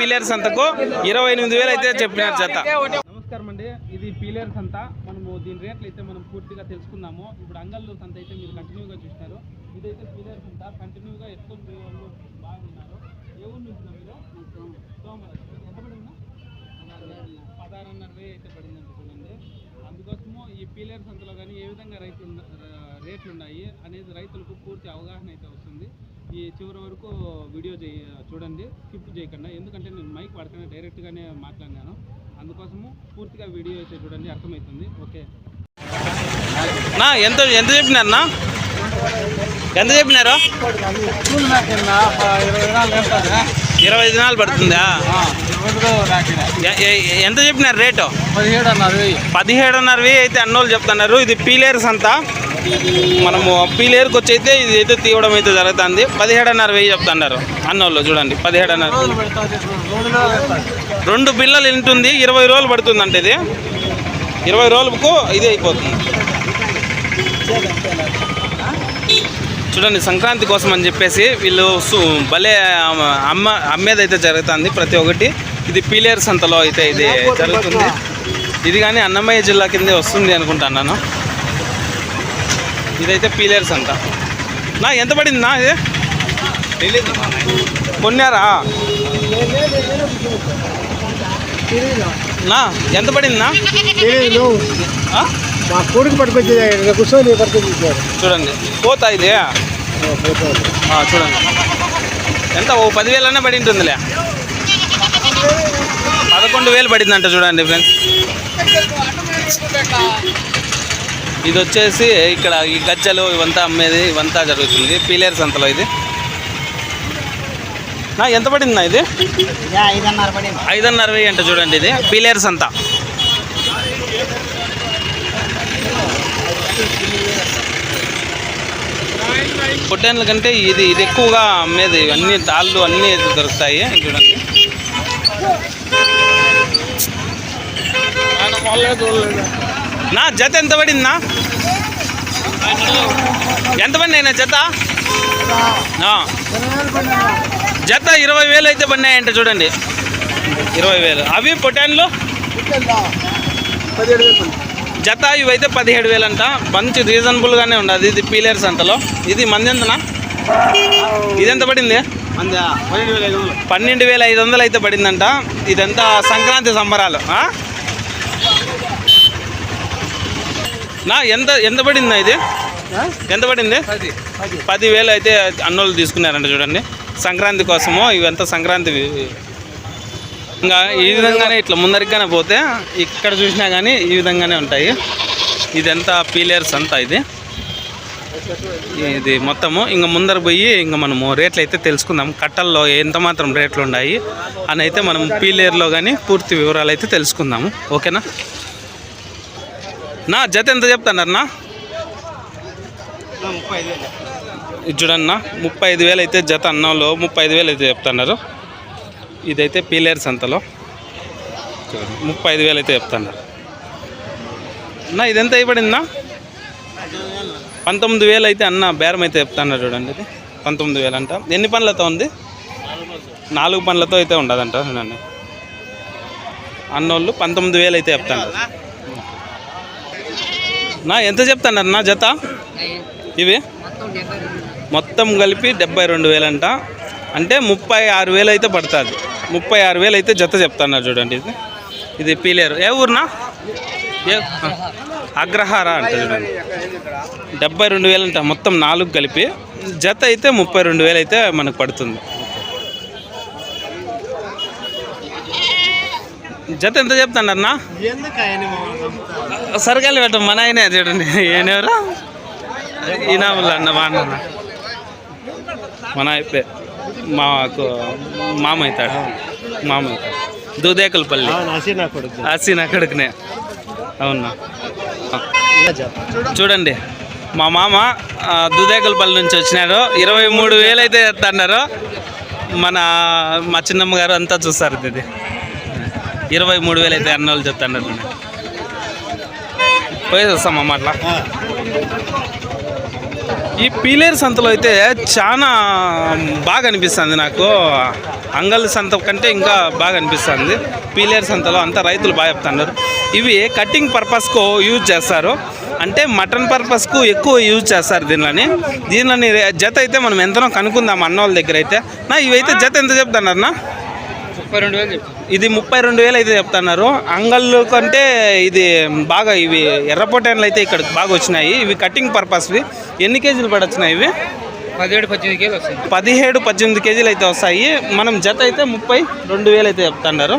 పీలేరు అంతకు ఇరవై ఎనిమిది వేలు అయితే చెప్పినారు జత. నమస్కారం అండి. ఇది పీలేర్ అంతా. మనము దీని రేట్లు అయితే మనం పూర్తిగా తెలుసుకుందాము. ఇప్పుడు అంగళ్ళు సంత అయితే మీరు కంటిన్యూగా చూసినారు. ఇదైతే పీలేర్ సంత కంటిన్యూగా ఎత్తుకొని వాళ్ళు బాగున్నారు. ఏ ఊరు నుంచి వే ఎంత పడిందా పదహారున్నర వెయ్యి అయితే పడిందండి చూడండి. అందుకోసము ఈ పీలేర్ అంతలో కానీ ఏ విధంగా రైతులు రేట్లు ఉన్నాయి అనేది రైతులకు పూర్తి అవగాహన అయితే వస్తుంది. ఈ చివరి వరకు వీడియో చేయ చూడండి స్కిప్ చేయకుండా ఎందుకంటే నేను మైక్ పడకనే డైరెక్ట్గానే మాట్లాడినాను. అందుకోసము పూర్తిగా వీడియో అయితే చూడండి అర్థమవుతుంది. ఓకే. నా ఎంత ఎంత చెప్పినారు నా? ఎంత చెప్పినారు? ఇరవై దినాలు పడుతుందా? ఎంత చెప్పినారు రేటు? పదిహేడున్నర వెయ్యి అయితే అన్నోళ్ళు చెప్తున్నారు. ఇది పీలేరు సంత. మనము పీలేరుకి వచ్చి అయితే ఇది అయితే తీయడం అయితే జరుగుతుంది. పదిహేడున్నర వెయ్యి చెప్తున్నారు అన్నోళ్ళు చూడండి పదిహేడున్నర రెండు బిల్లలు ఉంటుంది ఇరవై రోజులు పడుతుంది అంటే ఇది. ఇరవై రోజులకు ఇది అయిపోతుంది. చూడండి సంక్రాంతి కోసం అని చెప్పేసి వీళ్ళు భలే అమ్మ అమ్మేది అయితే జరుగుతుంది ప్రతి ఒక్కటి ఇది పీలేరు సంతలో అయితే ఇది జరుగుతుంది. ఇది కానీ అన్నమయ్య జిల్లా కిందే వస్తుంది అనుకుంటున్నాను. ఇదైతే పీలేరు సంత నా ఎంత పడింది నా ఇది? కొన్నారా? నా ఎంత పడింది నా? తెలీదు. ఆ? మా కొడుకు పట్టుకొచ్చి ఇక్కడ కూర్చొని పట్టుకొచ్చారు చూడండి. పోతా ఇది? ఆ, చూడండి. ఎంత? ఓ పదివేలనే పడి ఉంటుందిలే పదకొండు వేలు పడిందంట చూడండి ఫ్రెండ్స్. ఇది వచ్చేసి ఇక్కడ ఈ గజ్జలు ఇవంతా అమ్మేది ఇవంతా జరుగుతుంది. పీలేరు సంతలో ఇది. నా ఎంత పడిందా ఇది? ఐదున్నర వెయ్యి అంట చూడండి ఇది. పీలేరు సంత పొట్టేన్ల కంటే ఇది ఇది ఎక్కువగా అమ్మేది. అన్ని తాళ్ళు అన్నీ దొరుకుతాయి. చూడండి. నా జత ఎంత పడిందా ఎంత పడింది అయినా జత. జత ఇరవై వేలు అయితే పడినాయంట చూడండి. ఇరవై వేలు. అవి పొటాన్లు? జత ఇవైతే పదిహేడు వేలు అంట మంచి రీజనబుల్గానే ఉండదు ఇది పీలేరు సంతలో ఇది మంది ఎంతనా? ఇది ఎంత పడింది? పన్నెండు వేల ఐదు వందలు. అయితే పడిందంట. ఇదంతా సంక్రాంతి సంబరాలు ఆ? నా ఎంత ఎంత పడిందా ఇది? ఎంత పడింది? పది. పదివేలు అయితే అన్నోళ్ళు తీసుకున్నారంట చూడండి. సంక్రాంతి కోసము ఇవంతా సంక్రాంతి. ఇంకా ఈ విధంగానే ఇట్లా ముందరిగానే పోతే ఇక్కడ చూసినా కానీ ఈ విధంగానే ఉంటాయి. ఇదంతా పీలేర్స్ అంతా ఇది. ఇది మొత్తము. ఇంకా ముందర పోయి ఇంకా మనము రేట్లు అయితే తెలుసుకుందాం. కట్టల్లో ఎంత మాత్రం రేట్లు ఉన్నాయి అని అయితే మనం పీలేరులో కానీ పూర్తి వివరాలు అయితే తెలుసుకుందాము. ఓకేనా? నా జత ఎంత చెప్తానన్నా చూడన్న ముప్పై ఐదు వేలు అయితే జత అన్నంలో ముప్పై ఐదు వేలు అయితే చెప్తున్నారు. ఇదైతే పీలేరు సంతలో చూడండి ముప్పై ఐదు వేలు అయితే చెప్తున్నారు. అన్న ఇది ఎంత అయిపడిందా పంతొమ్మిది వేలు అయితే అన్న బేరం అయితే చెప్తున్నారు చూడండి ఇది. పంతొమ్మిది వేలు అంట. ఎన్ని పనులతో ఉంది? నాలుగు పనులతో అయితే ఉండదంట చూడండి. అన్నోళ్ళు పంతొమ్మిది వేలు అయితే చెప్తున్నారు. నా ఎంత చెప్తున్నారు నా జత? ఇవి? మొత్తం కలిపి డెబ్బై రెండు వేలంట. అంటే ముప్పై ఆరు వేలు అయితే పడుతుంది. ముప్పై ఆరు వేలు అయితే జత చెప్తున్నారు చూడండి ఇది. ఇది పీలేరు. ఏ ఊరునా? ఏ అగ్రహార అంట చూడండి. డెబ్బై రెండు వేలంట మొత్తం నాలుగు కలిపి. జత అయితే ముప్పై రెండు వేలు అయితే మనకు పడుతుంది. జత ఎంత చెప్తాడన్నా? సరికాయలు పెట్టం మన ఆయనే చూడండి. ఏనెవరు ఈనాములు అన్న మా అన్న. మన అయిపోయి మాకు మామ అవుతాడు మామ అవుతాడు దూదేకలపల్లి నా కొడుకు ఆసీన్ అక్కడికినే అవునా చూడండి. మా మామ దూదేకలపల్లి నుంచి వచ్చినారు ఇరవై మూడు వేలు అయితే ఎత్తన్నారు మన మా చిన్నమ్మ గారు అంతా చూస్తారు ఇది. ఇరవై మూడు వేలు అయితే అన్న వాళ్ళు చెప్తున్నారు పోయి వస్తాం అమ్మ అట్లా ఈ పీలేరు సంతలో అయితే చాలా బాగా అనిపిస్తుంది నాకు. అంగల్ సంత కంటే ఇంకా బాగా అనిపిస్తుంది పీలేరు సంతలో అంతా రైతులు బాగా చెప్తున్నారు ఇవి కటింగ్ పర్పస్కు యూజ్ చేస్తారు. అంటే మటన్ పర్పస్కు ఎక్కువ యూజ్ చేస్తారు దీనిని దీనిని జత అయితే మనం ఎంతనో కనుక్కుందాం అన్న వాళ్ళ దగ్గర అయితే. నా ఇవైతే జత ఎంత చెప్తున్నారు నా ముప్పై రెండు వేలు చెప్పు ఇది ముప్పై రెండు వేలు అయితే చెప్తున్నారు. అంగళ్ళు కంటే ఇది బాగా ఇవి ఎర్రపొటేన్లు అయితే ఇక్కడ బాగా వచ్చినాయి. ఇవి కటింగ్ పర్పస్వి ఎన్ని కేజీలు పడొచ్చినాయి ఇవి? పదిహేడు పద్దెనిమిది కేలు వస్తుంది పదిహేడు పద్దెనిమిది కేజీలు అయితే వస్తాయి. మనం జత అయితే ముప్పై రెండు వేలు అయితే చెప్తున్నారు.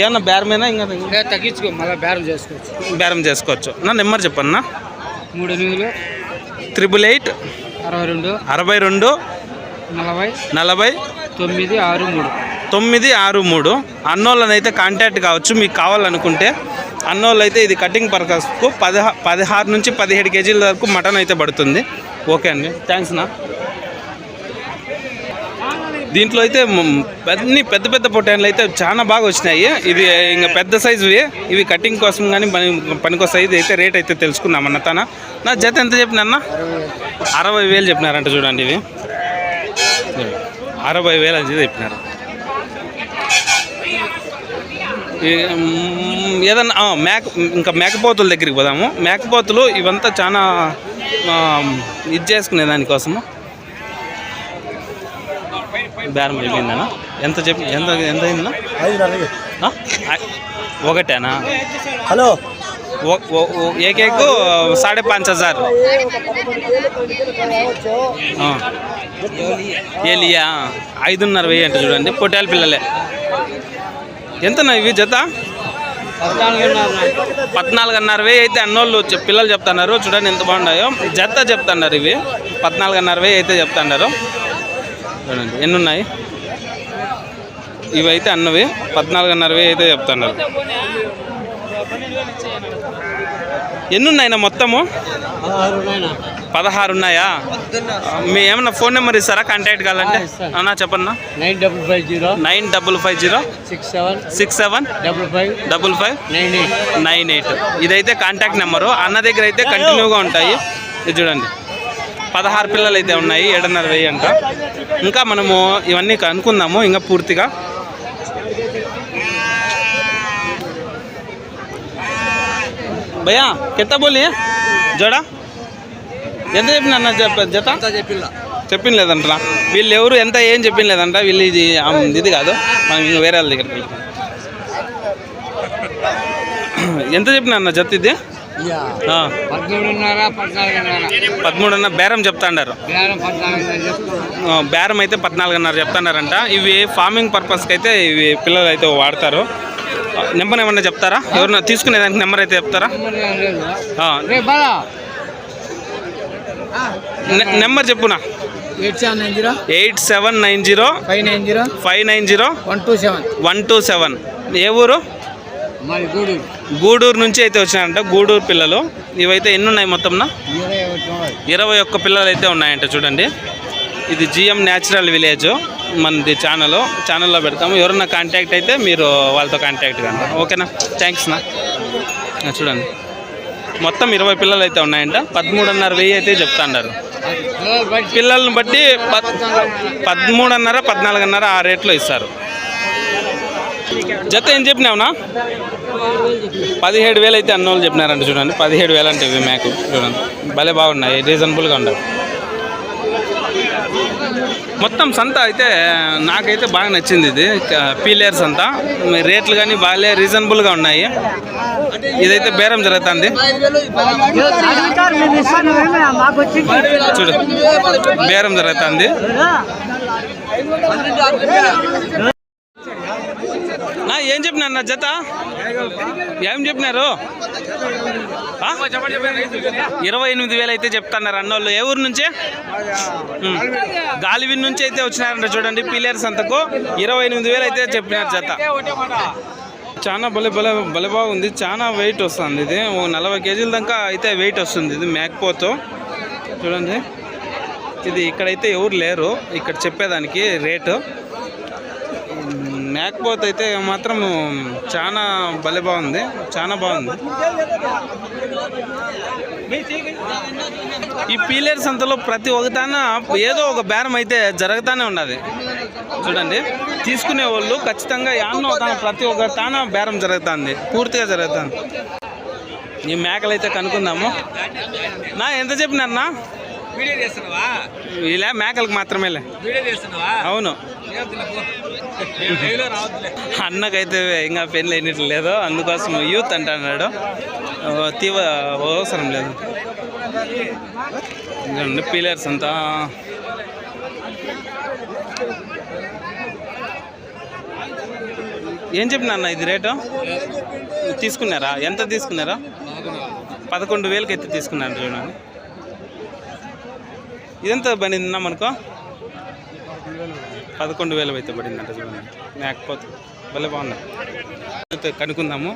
ఏమన్నా బేరమేనా ఇంకా ఇంకా తగ్గించుకో మళ్ళీ బేరం చేసుకోవచ్చు. బేరం చేసుకోవచ్చు. నా నెంబర్ చెప్పన్నా? మూడు ఎనిమిదిలు త్రిబుల్ ఎయిట్ అరవై రెండు అరవై రెండు నలభై నలభై తొమ్మిది ఆరు మూడు. తొమ్మిది ఆరు మూడు అన్నోళ్ళని అయితే కాంటాక్ట్ కావచ్చు మీకు కావాలనుకుంటే. అన్నోళ్ళు అయితే ఇది కటింగ్ పర్పస్కు పదహా పదహారు నుంచి పదిహేడు కేజీల వరకు మటన్ అయితే పడుతుంది. ఓకే అండి థ్యాంక్స్ నా. దీంట్లో అయితే అన్ని పెద్ద పెద్ద పొటాన్లు అయితే చాలా బాగా వచ్చినాయి. ఇది ఇంకా పెద్ద సైజువి ఇవి కటింగ్ కోసం కానీ పని పనికొస్తాయి ఇది అయితే రేట్ అయితే తెలుసుకుందాం అన్న తన. నా జత ఎంత చెప్పిన అరవై వేలు చెప్పినారంట చూడండి ఇవి. అరవై వేలు అని చెప్పినారు ఈ, మ్, ఏదన్నా మేక ఇంకా మేకపోతుల దగ్గరికి పోదాము. మేకపోతులు ఇవంతా చాలా ఇది చేసుకునే దానికోసము బేరం అయిపోయిందనా? ఎంత చెప్పి ఎంత ఎంత? ఐ- ఒకటేనా? హలో. ఏ కేకు సాడే పాంచ్ హజార్. ఏలియా ఐదున్నర వెయ్యి అంటే చూడండి పొట్టాల పిల్లలే. ఎంతనా ఇవి జత? పద్నాలుగున్నర వెయ్యి అయితే అన్నోళ్ళు చెప్- పిల్లలు చెప్తున్నారు. చూడండి ఎంత బాగున్నాయో. జత చెప్తున్నారు ఇవి. పద్నాలుగున్నర వెయ్యి అయితే చెప్తున్నారు. చూడండి ఎన్ని ఉన్నాయి ఇవి అయితే అన్నవి. పద్నాలుగున్నర వెయ్యి అయితే చెప్తున్నారు. ఎన్ని ఉన్నాయినా మొత్తము? పదహారు ఉన్నాయా మీ ఏమన్నా ఫోన్ నెంబర్ ఇస్తారా? కాంటాక్ట్ కావాలంటే? అన్నా చెప్పన్నా? Nine double five zero. Nine double five zero. Six seven. Six seven. Double five. Double five. Nine eight. Nine eight. ఇదైతే కాంటాక్ట్ నెంబరు. అన్న దగ్గర అయితే కంటిన్యూగా ఉంటాయి. ఇది చూడండి. పదహారు పిల్లలు అయితే ఉన్నాయి. ఏడున్నర వెయ్యి అంట. ఇంకా మనము ఇవన్నీ కనుక్కుందాము. ఇంకా పూర్తిగా. భయ్యా కెత్త బోలి జోడా? ఎంత చెప్పిన అన్న జత జత? చెప్పిన లేదంట వీళ్ళు ఎవరు ఎంత ఏం చెప్పిన లేదంట వీళ్ళు ఇది ఇది కాదు. మనం ఇంక వేరే వాళ్ళ దగ్గరికి ఎంత చెప్పిన అన్న జత ఇది? పద్మూడున్నర బేరం చెప్తాండారు. బేరం అయితే పద్నాలుగున్నర చెప్తాన్నారంట ఇవి ఫార్మింగ్ పర్పస్కి అయితే ఇవి పిల్లలు అయితే వాడతారు. నెంబర్ ఏమన్నా చెప్తారా? ఎవరన్నా తీసుకునేదానికి నెంబర్ అయితే చెప్తారా? Number చెప్పునా? Eight seven nine zero five nine zero five nine zero one two seven one two seven. ఏ ఊరు? గూడూరు నుంచి అయితే వచ్చినాయంట గూడూరు పిల్లలు. ఇవైతే ఎన్ని ఉన్నాయి మొత్తంనా? ఇరవై ఒక్క పిల్లలు అయితే ఉన్నాయంట చూడండి. ఇది జిఎం న్యాచురల్ విలేజ్ మనది ఛానల్ ఛానల్లో పెడతాము. ఎవరన్నా కాంటాక్ట్ అయితే మీరు వాళ్ళతో కాంటాక్ట్ కండి ఓకేనా? థ్యాంక్స్ నా. చూడండి. మొత్తం ఇరవై పిల్లలు అయితే ఉన్నాయంట. పదమూడున్నర వెయ్యి అయితే చెప్తాన్నారు పిల్లల్ని బట్టి పదమూడున్నర పద్నాలుగున్నర ఆ రేట్లో ఇస్తారు. జత ఏం చెప్పినావునా పదిహేడు వేలు అయితే అన్నోళ్ళు చెప్పినారంట చూడండి. పదిహేడు వేలు అంటే ఇవి మేకు. చూడండి. భలే బాగున్నాయి. రీజనబుల్గా ఉండవు మొత్తం సంత అయితే నాకైతే బాగా నచ్చింది ఇది. పీలేర్ సంత. రేట్లు కానీ బాగాలే రీజనబుల్గా ఉన్నాయి. ఇదైతే బేరం జరుగుతుంది. చూడు బేరం జరుగుతుంది. ఏం చెప్పినారు నా జత? ఏం చెప్పినారు? ఇరవై ఎనిమిది వేలు అయితే చెప్తున్నారు అన్నోళ్ళు. ఏ ఊరు నుంచే? గాలివిన్ నుంచి అయితే వచ్చినారంట చూడండి పిల్లర్స్ అంతకు. ఇరవై ఎనిమిది వేలు అయితే చెప్పినారు జత. చాలా భలే భలే భలే బాగుంది. చాలా వెయిట్ వస్తుంది ఇది. ఓ నలభై కేజీల దాకా అయితే వెయిట్ వస్తుంది ఇది మేకపోతో. చూడండి. ఇది ఇక్కడైతే ఎవరు లేరు. ఇక్కడ చెప్పేదానికి రేటు. మేకపోతే అయితే మాత్రం చాలా భలే బాగుంది. చాలా బాగుంది. ఈ పీలేరు సంతలో ప్రతి ఒక్కటాన ఏదో ఒక బేరం అయితే జరుగుతూనే ఉన్నది. చూడండి. తీసుకునే వాళ్ళు ఖచ్చితంగా యాన్నో తాన ప్రతి ఒక్క తాన బేరం జరుగుతుంది. పూర్తిగా జరుగుతుంది. ఈ మేకలు అయితే కనుక్కుందాము. నా ఎంత చెప్పినారన్నా వీడియో చేస్తున్నావా ఇలా మేకలకు మాత్రమేలే. వీడియో చేస్తున్నావా అవును. అన్నకైతే ఇంకా పెళ్ళి అయినట్లు లేదు. అందుకోసం యూత్ అంటున్నాడు. తీవ్ర అవసరం లేదు. పిల్లర్స్ పీలర్స్ అంతా. ఏం చెప్పిన అన్న ఇది రేటు? తీసుకున్నారా? ఎంత తీసుకున్నారా? పదకొండు వేలకి అయితే తీసుకున్నారు చూడండి. ఇదంతా బండి తిన్నాం అనుకో పదకొండు వేలు అయితే పడిందంట చూడండి. లేకపోతే భలే బాగుంది. కనుక్కుందాము.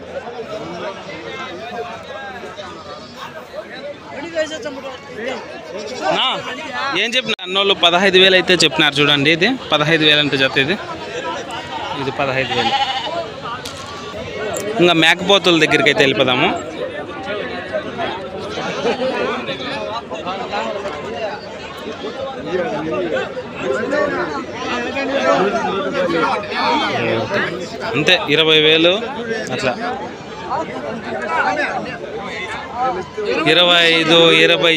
ఏం చెప్పిన? అన్నోళ్ళు పదహైదు వేలు అయితే చెప్పినారు చూడండి ఇది. పదహైదు వేలు అంటే జత ఇది. ఇది పదహైదు వేలు. ఇంకా మేకపోతుల దగ్గరికి అయితే వెళ్ళిపోదాము. అంతే ఇరవై వేలు అట్లా. ఇరవై ఐదు ఇరవై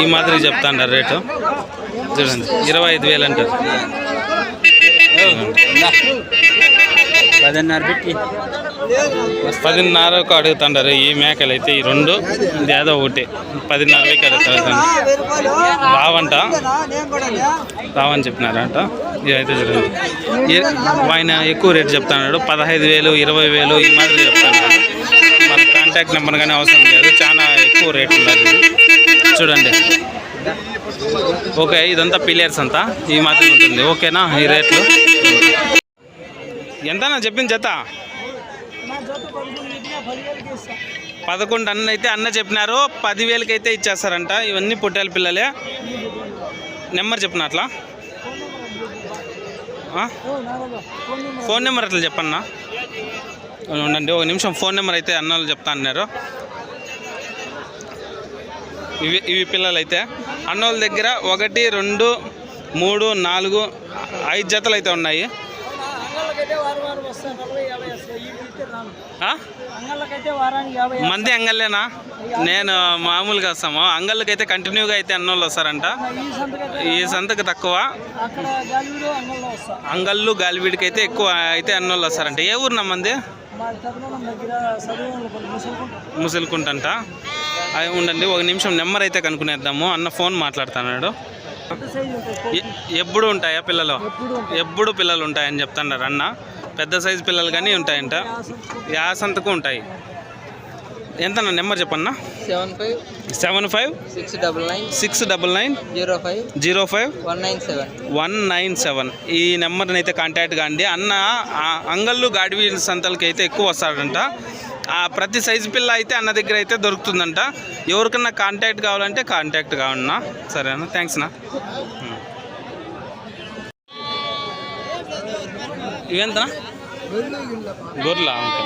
ఈ మాదిరి చెప్తాండారు రేటు. చూడండి ఇరవై ఐదు వేలు అంటారు. పదిన్నర పెట్టి. పదిన్నరకు అడుగుతుంటారు. ఈ మేకలు అయితే ఈ రెండు ఏదో ఒకటి. పదిన్నరకి అడుగుతారు రావంట? రావని చెప్పినారంట. ఇదైతే జరిగింది ఆయన ఎక్కువ రేట్ చెప్తున్నాడు. పదహైదు వేలు ఇరవై వేలు ఈ మాదిరి చెప్తున్నాడు. మన కాంటాక్ట్ నెంబర్ కానీ అవసరం లేదు. చాలా ఎక్కువ రేట్ ఉండాలి చూడండి. ఓకే ఇదంతా పిలియర్స్ అంతా? ఈ మాదిరి ఉంటుంది. ఓకేనా? ఈ రేట్లు? ఎంతనా చెప్పింది జత? పదకొండు అన్న అయితే అన్న చెప్పినారు పదివేలకి అయితే ఇచ్చేస్తారంట. ఇవన్నీ పొట్టేల పిల్లలే. నెంబర్ చెప్పిన అట్లా? ఫోన్ నెంబర్ అట్లా చెప్పన్నా? ఉండండి ఒక నిమిషం ఫోన్ నెంబర్ అయితే అన్నలు చెప్తా అన్నారు. ఇవి ఇవి పిల్లలు అయితే అన్నోళ్ళ దగ్గర ఒకటి రెండు మూడు నాలుగు ఐదు జతలు అయితే ఉన్నాయి. మంది అంగళ్ళేనా? నేను మామూలుగా వస్తాము అంగళ్ళకైతే కంటిన్యూగా అయితే అన్నోళ్ళు వస్తారంట. ఈ సంతకు తక్కువ. అంగళ్ళు గాలివీడికి అయితే ఎక్కువ అయితే అన్నోళ్ళు వస్తారంట. ఏ ఊరు నమ్మంది? మా చదవడం దగ్గర చదువు ముసలుకుంటాం. ముసలికుంటంట ఉండండి ఒక నిమిషం నెంబర్ అయితే కనుక్కునేద్దాము. అన్న ఫోన్ మాట్లాడుతున్నాడు. ఎప్పుడు ఉంటాయా పిల్లలు? ఎప్పుడు పిల్లలు ఉంటాయని చెప్తున్నారు అన్న. పెద్ద సైజు పిల్లలు కానీ ఉంటాయంట. యా సంతకు ఉంటాయి. ఎంత నెంబర్ చెప్పన్నా? Seven five seven five six double nine six double nine zero five zero five one nine seven one nine seven. ఈ నెంబర్ని అయితే కాంటాక్ట్ కాండి. అన్న అంగళ్ళు గాడివి సంతలకి అయితే ఎక్కువ వస్తాడంట. ప్రతి సైజు పిల్ల అయితే అన్న దగ్గర అయితే దొరుకుతుందంట. ఎవరికన్నా కాంటాక్ట్ కావాలంటే కాంటాక్ట్ కావన్నా సరేనా? థ్యాంక్స్ నా. ఇవెంతనా? గొర్రెలా? ఓకే